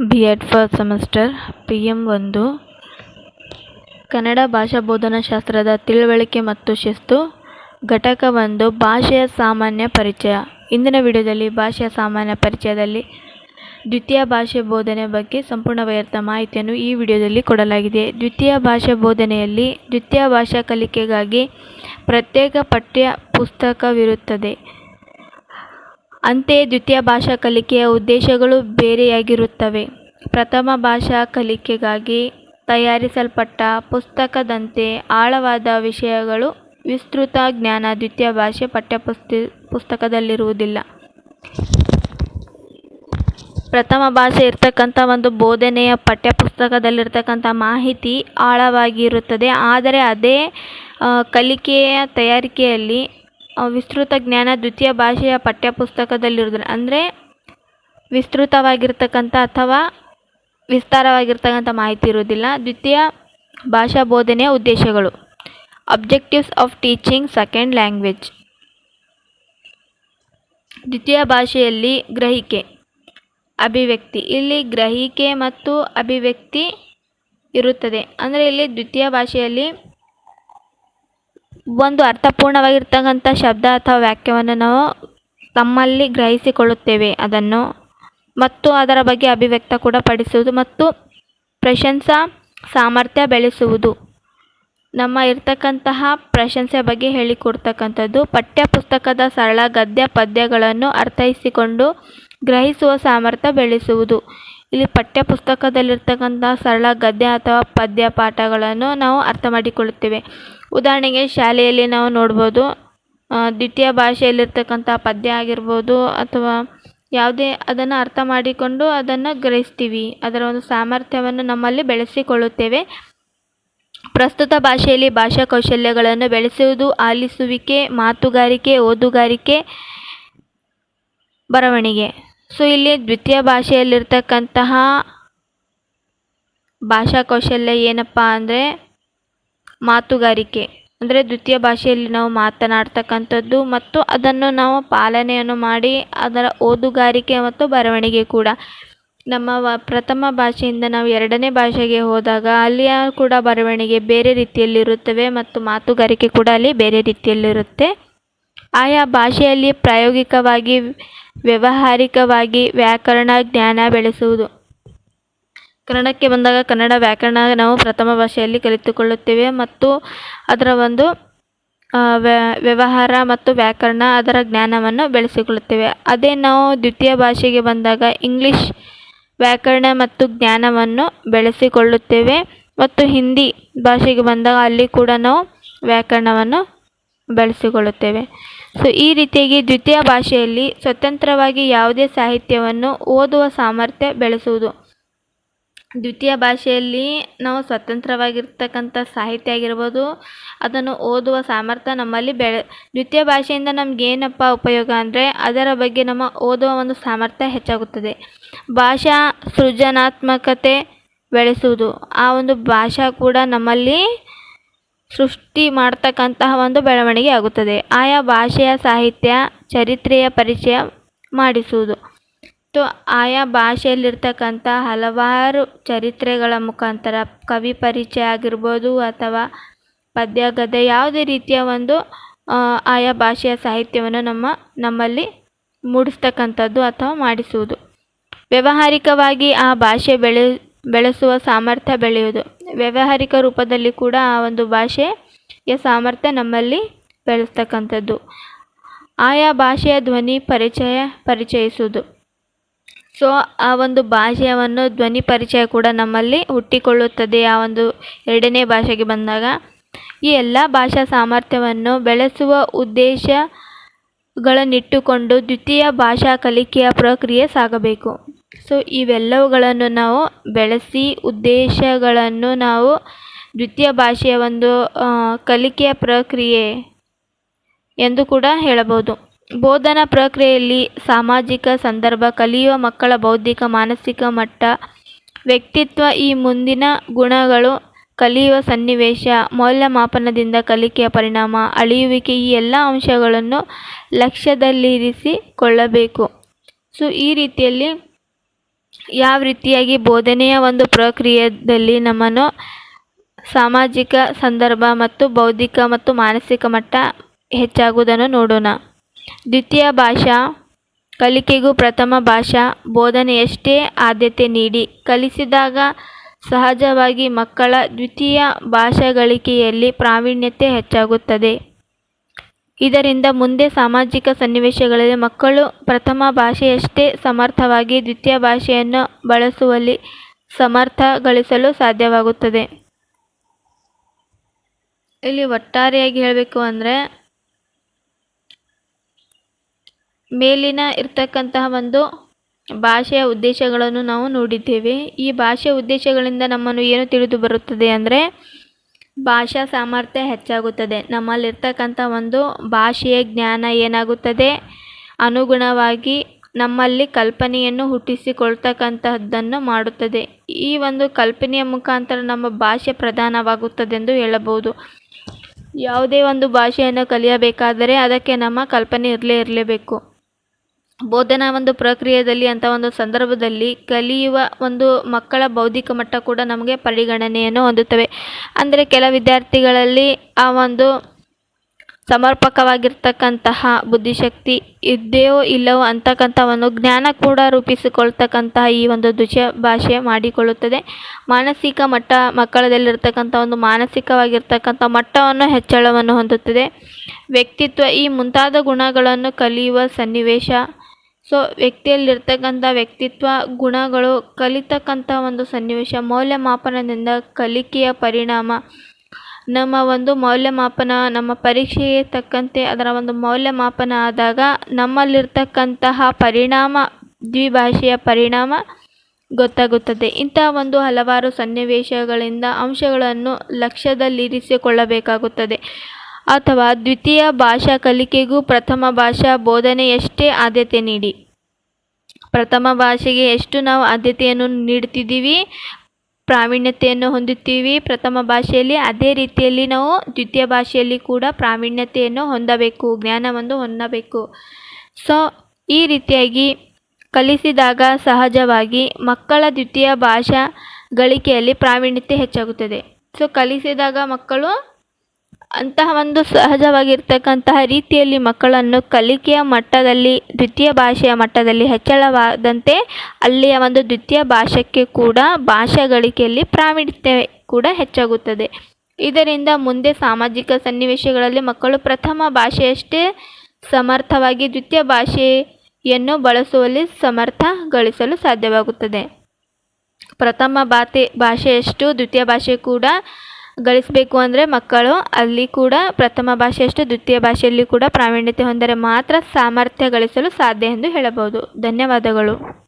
B Ed first semester P M ಒಂದು. ಕನ್ನಡ ಭಾಷಾ ಬೋಧನಾಶಾಸ್ತ್ರದ ತಿಳುವಳಿಕೆ ಮತ್ತು ಶಿಸ್ತು. ಘಟಕ ಒಂದು, ಭಾಷೆಯ ಸಾಮಾನ್ಯ ಪರಿಚಯ. ಇಂದಿನ ವಿಡಿಯೋದಲ್ಲಿ ಭಾಷೆಯ ಸಾಮಾನ್ಯ ಪರಿಚಯದಲ್ಲಿ ದ್ವಿತೀಯ ಭಾಷೆ ಬೋಧನೆ ಬಗ್ಗೆ ಸಂಪೂರ್ಣವಾದ ಮಾಹಿತಿಯನ್ನು ಈ ವಿಡಿಯೋದಲ್ಲಿ ಕೊಡಲಾಗಿದೆ. ದ್ವಿತೀಯ ಭಾಷಾ ಬೋಧನೆಯಲ್ಲಿ ದ್ವಿತೀಯ ಭಾಷಾ ಕಲಿಕೆಗಾಗಿ ಪ್ರತ್ಯೇಕ ಪಠ್ಯ ಪುಸ್ತಕವಿರುತ್ತದೆ. ಅಂತೆಯೇ ದ್ವಿತೀಯ ಭಾಷಾ ಕಲಿಕೆಯ ಉದ್ದೇಶಗಳು ಬೇರೆಯಾಗಿರುತ್ತವೆ. ಪ್ರಥಮ ಭಾಷಾ ಕಲಿಕೆಗಾಗಿ ತಯಾರಿಸಲ್ಪಟ್ಟ ಪುಸ್ತಕದಂತೆ ಆಳವಾದ ವಿಷಯಗಳು ವಿಸ್ತೃತ ಜ್ಞಾನ ದ್ವಿತೀಯ ಭಾಷೆ ಪಠ್ಯಪುಸ್ತ, ಪುಸ್ತಕದಲ್ಲಿರುವುದಿಲ್ಲ. ಪ್ರಥಮ ಭಾಷೆ ಇರ್ತಕ್ಕಂಥ ಒಂದು ಬೋಧನೆಯ ಪಠ್ಯಪುಸ್ತಕದಲ್ಲಿರ್ತಕ್ಕಂಥ ಮಾಹಿತಿ ಆಳವಾಗಿರುತ್ತದೆ. ಆದರೆ ಅದೇ ಕಲಿಕೆಯ ತಯಾರಿಕೆಯಲ್ಲಿ ವಿಸ್ತೃತ ಜ್ಞಾನ ದ್ವಿತೀಯ ಭಾಷೆಯ ಪಠ್ಯಪುಸ್ತಕದಲ್ಲಿರುವುದಿಲ್ಲ ಅಂದರೆ ವಿಸ್ತೃತವಾಗಿರ್ತಕ್ಕಂಥ ಅಥವಾ ವಿಸ್ತಾರವಾಗಿರ್ತಕ್ಕಂಥ ಮಾಹಿತಿ ಇರುವುದಿಲ್ಲ. ದ್ವಿತೀಯ ಭಾಷಾ ಬೋಧನೆಯ ಉದ್ದೇಶಗಳು. Objectives of teaching second language ದ್ವಿತೀಯ ಭಾಷೆಯಲ್ಲಿ ಗ್ರಹಿಕೆ, ಅಭಿವ್ಯಕ್ತಿ. ಇಲ್ಲಿ ಗ್ರಹಿಕೆ ಮತ್ತು ಅಭಿವ್ಯಕ್ತಿ ಇರುತ್ತದೆ. ಅಂದರೆ ಇಲ್ಲಿ ದ್ವಿತೀಯ ಭಾಷೆಯಲ್ಲಿ ಒಂದು ಅರ್ಥಪೂರ್ಣವಾಗಿರ್ತಕ್ಕಂಥ ಶಬ್ದ ಅಥವಾ ವಾಕ್ಯವನ್ನು ನಾವು ತಮ್ಮಲ್ಲಿ ಗ್ರಹಿಸಿಕೊಳ್ಳುತ್ತೇವೆ ಅದನ್ನು. ಮತ್ತು ಅದರ ಬಗ್ಗೆ ಅಭಿವ್ಯಕ್ತ ಕೂಡ ಪಡಿಸುವುದು ಮತ್ತು ಪ್ರಶಂಸಾ, ಸಾಮರ್ಥ್ಯ ಬೆಳೆಸುವುದು. ನಮ್ಮ ಇರ್ತಕ್ಕಂತಹ ಪ್ರಶಂಸೆ ಬಗ್ಗೆ ಹೇಳಿಕೊಡ್ತಕ್ಕಂಥದ್ದು ಪಠ್ಯಪುಸ್ತಕದ ಸರಳ ಗದ್ಯ ಪದ್ಯಗಳನ್ನು ಅರ್ಥೈಸಿಕೊಂಡು ಗ್ರಹಿಸುವ ಸಾಮರ್ಥ್ಯ ಬೆಳೆಸುವುದು. ಇಲ್ಲಿ ಪಠ್ಯಪುಸ್ತಕದಲ್ಲಿರ್ತಕ್ಕಂಥ ಸರಳ ಗದ್ಯ ಅಥವಾ ಪದ್ಯ ಪಾಠಗಳನ್ನು ನಾವು ಅರ್ಥ ಮಾಡಿಕೊಳ್ಳುತ್ತೇವೆ. ಉದಾಹರಣೆಗೆ ಶಾಲೆಯಲ್ಲಿ ನಾವು ನೋಡ್ಬೋದು ದ್ವಿತೀಯ ಭಾಷೆಯಲ್ಲಿರ್ತಕ್ಕಂಥ ಪದ್ಯ ಆಗಿರ್ಬೋದು ಅಥವಾ ಯಾವುದೇ ಅದನ್ನು ಅರ್ಥ ಮಾಡಿಕೊಂಡು ಅದನ್ನು ಗ್ರಹಿಸ್ತೀವಿ. ಅದರ ಒಂದು ಸಾಮರ್ಥ್ಯವನ್ನು ನಮ್ಮಲ್ಲಿ ಬೆಳೆಸಿಕೊಳ್ಳುತ್ತೇವೆ. ಪ್ರಸ್ತುತ ಭಾಷೆಯಲ್ಲಿ ಭಾಷಾ ಕೌಶಲ್ಯಗಳನ್ನು ಬೆಳೆಸುವುದು ಆಲಿಸುವಿಕೆ, ಮಾತುಗಾರಿಕೆ, ಓದುಗಾರಿಕೆ, ಬರವಣಿಗೆ. ಸೊ ಇಲ್ಲಿ ದ್ವಿತೀಯ ಭಾಷೆಯಲ್ಲಿರ್ತಕ್ಕಂತಹ ಭಾಷಾ ಕೌಶಲ್ಯ ಏನಪ್ಪ ಅಂದರೆ ಮಾತುಗಾರಿಕೆ. ಅಂದರೆ ದ್ವಿತೀಯ ಭಾಷೆಯಲ್ಲಿ ನಾವು ಮಾತನಾಡ್ತಕ್ಕಂಥದ್ದು ಮತ್ತು ಅದನ್ನು ನಾವು ಪಾಲನೆಯನ್ನು ಮಾಡಿ ಅದರ ಓದುಗಾರಿಕೆ ಮತ್ತು ಬರವಣಿಗೆ ಕೂಡ. ನಮ್ಮ ವ, ಪ್ರಥಮ ಭಾಷೆಯಿಂದ ನಾವು ಎರಡನೇ ಭಾಷೆಗೆ ಹೋದಾಗ ಅಲ್ಲಿಯ ಕೂಡ ಬರವಣಿಗೆ ಬೇರೆ ರೀತಿಯಲ್ಲಿರುತ್ತವೆ ಮತ್ತು ಮಾತುಗಾರಿಕೆ ಕೂಡ ಅಲ್ಲಿ ಬೇರೆ ರೀತಿಯಲ್ಲಿರುತ್ತೆ. ಆಯಾ ಭಾಷೆಯಲ್ಲಿ ಪ್ರಾಯೋಗಿಕವಾಗಿ ವ್ಯಾವಹಾರಿಕವಾಗಿ ವ್ಯಾಕರಣ, ಜ್ಞಾನ ಬೆಳೆಸುವುದು. ಕನ್ನಡಕ್ಕೆ ಬಂದಾಗ ಕನ್ನಡ ವ್ಯಾಕರಣ ನಾವು ಪ್ರಥಮ ಭಾಷೆಯಲ್ಲಿ ಕಲಿತುಕೊಳ್ಳುತ್ತೇವೆ ಮತ್ತು ಅದರ ಒಂದು ವ್ಯವಹಾರ ಮತ್ತು ವ್ಯಾಕರಣ ಅದರ ಜ್ಞಾನವನ್ನು ಬೆಳೆಸಿಕೊಳ್ಳುತ್ತೇವೆ. ಅದೇ ನಾವು ದ್ವಿತೀಯ ಭಾಷೆಗೆ ಬಂದಾಗ ಇಂಗ್ಲೀಷ್ ವ್ಯಾಕರಣ ಮತ್ತು ಜ್ಞಾನವನ್ನು ಬೆಳೆಸಿಕೊಳ್ಳುತ್ತೇವೆ ಮತ್ತು ಹಿಂದಿ ಭಾಷೆಗೆ ಬಂದಾಗ ಅಲ್ಲಿ ಕೂಡ ನಾವು ವ್ಯಾಕರಣವನ್ನು ಬೆಳೆಸಿಕೊಳ್ಳುತ್ತೇವೆ. ಸೊ ಈ ರೀತಿಯಾಗಿ ದ್ವಿತೀಯ ಭಾಷೆಯಲ್ಲಿ ಸ್ವತಂತ್ರವಾಗಿ ಯಾವುದೇ ಸಾಹಿತ್ಯವನ್ನು ಓದುವ ಸಾಮರ್ಥ್ಯ ಬೆಳೆಸುವುದು. ದ್ವಿತೀಯ ಭಾಷೆಯಲ್ಲಿ ನಾವು ಸ್ವತಂತ್ರವಾಗಿರ್ತಕ್ಕಂಥ ಸಾಹಿತ್ಯ ಆಗಿರ್ಬೋದು, ಅದನ್ನು ಓದುವ ಸಾಮರ್ಥ್ಯ ನಮ್ಮಲ್ಲಿ ಬೆಳೆ, ದ್ವಿತೀಯ ಭಾಷೆಯಿಂದ ನಮಗೇನಪ್ಪ ಉಪಯೋಗ ಅಂದರೆ, ಅದರ ಬಗ್ಗೆ ನಮ್ಮ ಓದುವ ಒಂದು ಸಾಮರ್ಥ್ಯ ಹೆಚ್ಚಾಗುತ್ತದೆ. ಭಾಷಾ ಸೃಜನಾತ್ಮಕತೆ ಬೆಳೆಸುವುದು, ಆ ಒಂದು ಭಾಷಾ ಕೂಡ ನಮ್ಮಲ್ಲಿ ಸೃಷ್ಟಿ ಮಾಡ್ತಕ್ಕಂತಹ ಒಂದು ಬೆಳವಣಿಗೆ ಆಗುತ್ತದೆ. ಆಯಾ ಭಾಷೆಯ ಸಾಹಿತ್ಯ, ಚರಿತ್ರೆಯ ಪರಿಚಯ ಮಾಡಿಸುವುದು. ಮತ್ತು ಆಯಾ ಭಾಷೆಯಲ್ಲಿರ್ತಕ್ಕಂಥ ಹಲವಾರು ಚರಿತ್ರೆಗಳ ಮುಖಾಂತರ ಕವಿ ಪರಿಚಯ ಆಗಿರ್ಬೋದು ಅಥವಾ ಪದ್ಯ ಗದ್ಯ ಯಾವುದೇ ರೀತಿಯ ಒಂದು ಆಯಾ ಭಾಷೆಯ ಸಾಹಿತ್ಯವನ್ನು ನಮ್ಮ, ನಮ್ಮಲ್ಲಿ ಮೂಡಿಸ್ತಕ್ಕಂಥದ್ದು ಅಥವಾ ಮಾಡಿಸುವುದು. ವ್ಯಾವಹಾರಿಕವಾಗಿ ಆ ಭಾಷೆ ಬೆಳೆ, ಬೆಳೆಸುವ ಸಾಮರ್ಥ್ಯ ಬೆಳೆಯುವುದು. ವ್ಯಾವಹಾರಿಕ ರೂಪದಲ್ಲಿ ಕೂಡ ಆ ಒಂದು ಭಾಷೆಯ ಸಾಮರ್ಥ್ಯ ನಮ್ಮಲ್ಲಿ ಬೆಳೆಸ್ತಕ್ಕಂಥದ್ದು. ಆಯಾ ಭಾಷೆಯ ಧ್ವನಿ ಪರಿಚಯ, ಪರಿಚಯಿಸುವುದು. ಸೊ, ಆ ಒಂದು ಭಾಷೆಯನ್ನು ಧ್ವನಿ ಪರಿಚಯ ಕೂಡ ನಮ್ಮಲ್ಲಿ ಹುಟ್ಟಿಕೊಳ್ಳುತ್ತದೆ. ಆ ಒಂದು ಎರಡನೇ ಭಾಷೆಗೆ ಬಂದಾಗ ಈ ಎಲ್ಲ ಭಾಷಾ ಸಾಮರ್ಥ್ಯವನ್ನು ಬೆಳೆಸುವ ಉದ್ದೇಶಗಳನ್ನಿಟ್ಟುಕೊಂಡು ದ್ವಿತೀಯ ಭಾಷಾ ಕಲಿಕೆಯ ಪ್ರಕ್ರಿಯೆ ಸಾಗಬೇಕು. ಸೊ, ಇವೆಲ್ಲವುಗಳನ್ನು ನಾವು ಬೆಳೆಸಿ ಉದ್ದೇಶಗಳನ್ನು ನಾವು ದ್ವಿತೀಯ ಭಾಷೆಯ ಒಂದು ಕಲಿಕೆಯ ಪ್ರಕ್ರಿಯೆ ಎಂದು ಕೂಡ ಹೇಳಬಹುದು. ಬೋಧನಾ ಪ್ರಕ್ರಿಯೆಯಲ್ಲಿ ಸಾಮಾಜಿಕ ಸಂದರ್ಭ, ಕಲಿಯುವ ಮಕ್ಕಳ ಬೌದ್ಧಿಕ, ಮಾನಸಿಕ ಮಟ್ಟ, ವ್ಯಕ್ತಿತ್ವ, ಈ ಮುಂದಿನ ಗುಣಗಳು, ಕಲಿಯುವ ಸನ್ನಿವೇಶ, ಮೌಲ್ಯಮಾಪನದಿಂದ ಕಲಿಕೆಯ ಪರಿಣಾಮ, ಅಳಿಯುವಿಕೆ, ಈ ಎಲ್ಲ ಅಂಶಗಳನ್ನು ಲಕ್ಷ್ಯದಲ್ಲಿರಿಸಿಕೊಳ್ಳಬೇಕು ಸೊ, ಈ ರೀತಿಯಲ್ಲಿ ಯಾವ ರೀತಿಯಾಗಿ ಬೋಧನೆಯ ಒಂದು ಪ್ರಕ್ರಿಯೆಯಲ್ಲಿ ನಮ್ಮನ್ನು ಸಾಮಾಜಿಕ ಸಂದರ್ಭ ಮತ್ತು ಬೌದ್ಧಿಕ ಮತ್ತು ಮಾನಸಿಕ ಮಟ್ಟ ಹೆಚ್ಚಾಗುವುದನ್ನು ನೋಡೋಣ. ದ್ವಿತೀಯ ಭಾಷಾ, ಕಲಿಕೆಗೂ ಪ್ರಥಮ ಭಾಷಾ, ಬೋಧನೆಯಷ್ಟೇ ಆದ್ಯತೆ ನೀಡಿ. ಕಲಿಸಿದಾಗ ಸಹಜವಾಗಿ ಮಕ್ಕಳ ದ್ವಿತೀಯ ಭಾಷಾ ಗಳಿಕೆಯಲ್ಲಿ ಪ್ರಾವೀಣ್ಯತೆ ಹೆಚ್ಚಾಗುತ್ತದೆ. ಇದರಿಂದ ಮುಂದೆ ಸಾಮಾಜಿಕ ಸನ್ನಿವೇಶಗಳಲ್ಲಿ ಮಕ್ಕಳು ಪ್ರಥಮ ಭಾಷೆಯಷ್ಟೇ ಸಮರ್ಥವಾಗಿ ದ್ವಿತೀಯ ಭಾಷೆಯನ್ನು ಬಳಸುವಲ್ಲಿ ಸಮರ್ಥ ಗಳಿಸಲು ಸಾಧ್ಯವಾಗುತ್ತದೆ. ಇಲ್ಲಿ ಒಟ್ಟಾರೆಯಾಗಿ ಹೇಳಬೇಕು ಅಂದರೆ ಮೇಲಿನ ಇರ್ತಕ್ಕಂತಹ ಒಂದು ಭಾಷೆಯ ಉದ್ದೇಶಗಳನ್ನು ನಾವು ನೋಡಿದ್ದೇವೆ. ಈ ಭಾಷೆಯ ಉದ್ದೇಶಗಳಿಂದ ನಮ್ಮನ್ನು ಏನು ತಿಳಿದು ಬರುತ್ತದೆ ಅಂದರೆ ಭಾಷಾ ಸಾಮರ್ಥ್ಯ ಹೆಚ್ಚಾಗುತ್ತದೆ. ನಮ್ಮಲ್ಲಿರ್ತಕ್ಕಂಥ ಒಂದು ಭಾಷೆಯ ಜ್ಞಾನ ಏನಾಗುತ್ತದೆ? ಅನುಗುಣವಾಗಿ ನಮ್ಮಲ್ಲಿ ಕಲ್ಪನೆಯನ್ನು ಹುಟ್ಟಿಸಿಕೊಳ್ತಕ್ಕಂತಹದ್ದನ್ನು ಮಾಡುತ್ತದೆ. ಈ ಒಂದು ಕಲ್ಪನೆಯ ಮುಖಾಂತರ ನಮ್ಮ ಭಾಷೆ ಪ್ರಧಾನವಾಗುತ್ತದೆಂದು ಹೇಳಬಹುದು. ಯಾವುದೇ ಒಂದು ಭಾಷೆಯನ್ನು ಕಲಿಯಬೇಕಾದರೆ ಅದಕ್ಕೆ ನಮ್ಮ ಕಲ್ಪನೆ ಇರಲೇ ಇರಲೇಬೇಕು. ಬೋಧನಾ ಒಂದು ಪ್ರಕ್ರಿಯೆಯಲ್ಲಿ ಅಂತ ಒಂದು ಸಂದರ್ಭದಲ್ಲಿ ಕಲಿಯುವ ಒಂದು ಮಕ್ಕಳ ಬೌದ್ಧಿಕ ಮಟ್ಟ ಕೂಡ ನಮಗೆ ಪರಿಗಣನೆಯನ್ನು ಹೊಂದುತ್ತವೆ. ಅಂದರೆ ಕೆಲ ವಿದ್ಯಾರ್ಥಿಗಳಲ್ಲಿ ಆ ಒಂದು ಸಮರ್ಪಕವಾಗಿರ್ತಕ್ಕಂತಹ ಬುದ್ಧಿಶಕ್ತಿ ಇದೆಯೋ ಇಲ್ಲವೋ ಅಂತಕ್ಕಂಥ ಒಂದು ಜ್ಞಾನ ಕೂಡ ರೂಪಿಸಿಕೊಳ್ತಕ್ಕಂತಹ ಈ ಒಂದು ದೃಶ್ಯ ಭಾಷೆ ಮಾಡಿಕೊಳ್ಳುತ್ತದೆ. ಮಾನಸಿಕ ಮಟ್ಟ ಮಕ್ಕಳದಲ್ಲಿರ್ತಕ್ಕಂಥ ಒಂದು ಮಾನಸಿಕವಾಗಿರ್ತಕ್ಕಂಥ ಮಟ್ಟವನ್ನು ಹೆಚ್ಚಳವನ್ನು ಹೊಂದುತ್ತದೆ. ವ್ಯಕ್ತಿತ್ವ ಈ ಮುಂತಾದ ಗುಣಗಳನ್ನು ಕಲಿಯುವ ಸನ್ನಿವೇಶ ಸೊ, ವ್ಯಕ್ತಿಯಲ್ಲಿರ್ತಕ್ಕಂಥ ವ್ಯಕ್ತಿತ್ವ ಗುಣಗಳು ಕಲಿತಕ್ಕಂಥ ಒಂದು ಸನ್ನಿವೇಶ, ಮೌಲ್ಯಮಾಪನದಿಂದ ಕಲಿಕೆಯ ಪರಿಣಾಮ. ನಮ್ಮ ಒಂದು ಮೌಲ್ಯಮಾಪನ, ನಮ್ಮ ಪರೀಕ್ಷೆಗೆ ತಕ್ಕಂತೆ ಅದರ ಒಂದು ಮೌಲ್ಯಮಾಪನ ಆದಾಗ ನಮ್ಮಲ್ಲಿರ್ತಕ್ಕಂತಹ ಪರಿಣಾಮ, ದ್ವಿಭಾಷೆಯ ಪರಿಣಾಮ ಗೊತ್ತಾಗುತ್ತದೆ. ಇಂತಹ ಒಂದು ಹಲವಾರು ಸನ್ನಿವೇಶಗಳಿಂದ ಅಂಶಗಳನ್ನು ಲಕ್ಷ್ಯದಲ್ಲಿರಿಸಿಕೊಳ್ಳಬೇಕಾಗುತ್ತದೆ. ಅಥವಾ ದ್ವಿತೀಯ ಭಾಷಾ ಕಲಿಕೆಗೂ ಪ್ರಥಮ ಭಾಷಾ ಬೋಧನೆಯಷ್ಟೇ ಆದ್ಯತೆ ನೀಡಿ. ಪ್ರಥಮ ಭಾಷೆಗೆ ಎಷ್ಟು ನಾವು ಆದ್ಯತೆಯನ್ನು ನೀಡ್ತಿದ್ದೀವಿ, ಪ್ರಾವೀಣ್ಯತೆಯನ್ನು ಹೊಂದುತ್ತೀವಿ, ಪ್ರಥಮ ಭಾಷೆಯಲ್ಲಿ ಅದೇ ರೀತಿಯಲ್ಲಿ ನಾವು ದ್ವಿತೀಯ ಭಾಷೆಯಲ್ಲಿ ಕೂಡ ಪ್ರಾವೀಣ್ಯತೆಯನ್ನು ಹೊಂದಬೇಕು, ಜ್ಞಾನವನ್ನು ಹೊಂದಬೇಕು. ಸೊ ಈ ರೀತಿಯಾಗಿ ಕಲಿಸಿದಾಗ ಸಹಜವಾಗಿ ಮಕ್ಕಳ ದ್ವಿತೀಯ ಭಾಷಾ ಗಳಿಕೆಯಲ್ಲಿ ಪ್ರಾವೀಣ್ಯತೆ ಹೆಚ್ಚಾಗುತ್ತದೆ. ಸೊ ಕಲಿಸಿದಾಗ ಮಕ್ಕಳು ಅಂತಹ ಒಂದು ಸಹಜವಾಗಿರ್ತಕ್ಕಂತಹ ರೀತಿಯಲ್ಲಿ ಮಕ್ಕಳನ್ನು ಕಲಿಕೆಯ ಮಟ್ಟದಲ್ಲಿ, ದ್ವಿತೀಯ ಭಾಷೆಯ ಮಟ್ಟದಲ್ಲಿ ಹೆಚ್ಚಳವಾದಂತೆ ಅಲ್ಲಿಯ ಒಂದು ದ್ವಿತೀಯ ಭಾಷೆಗೆ ಕೂಡ ಭಾಷಾ ಗಳಿಕೆಯಲ್ಲಿ ಪ್ರಾವೀಣ್ಯತೆ ಕೂಡ ಹೆಚ್ಚಾಗುತ್ತದೆ. ಇದರಿಂದ ಮುಂದೆ ಸಾಮಾಜಿಕ ಸನ್ನಿವೇಶಗಳಲ್ಲಿ ಮಕ್ಕಳು ಪ್ರಥಮ ಭಾಷೆಯಷ್ಟೇ ಸಮರ್ಥವಾಗಿ ದ್ವಿತೀಯ ಭಾಷೆಯನ್ನು ಬಳಸುವಲ್ಲಿ ಸಮರ್ಥ ಗಳಿಸಲು ಸಾಧ್ಯವಾಗುತ್ತದೆ. ಪ್ರಥಮ ಬಾತೆ ಭಾಷೆಯಷ್ಟು ದ್ವಿತೀಯ ಭಾಷೆ ಕೂಡ ಗಳಿಸಬೇಕು ಅಂದರೆ ಮಕ್ಕಳು ಅಲ್ಲಿ ಕೂಡ ಪ್ರಥಮ ಭಾಷೆಯಷ್ಟು, ದ್ವಿತೀಯ ಭಾಷೆಯಲ್ಲಿ ಕೂಡ ಪ್ರಾವೀಣ್ಯತೆ ಹೊಂದರೆ ಮಾತ್ರ ಸಾಮರ್ಥ್ಯ ಗಳಿಸಲು ಸಾಧ್ಯ ಎಂದು ಹೇಳಬಹುದು. ಧನ್ಯವಾದಗಳು.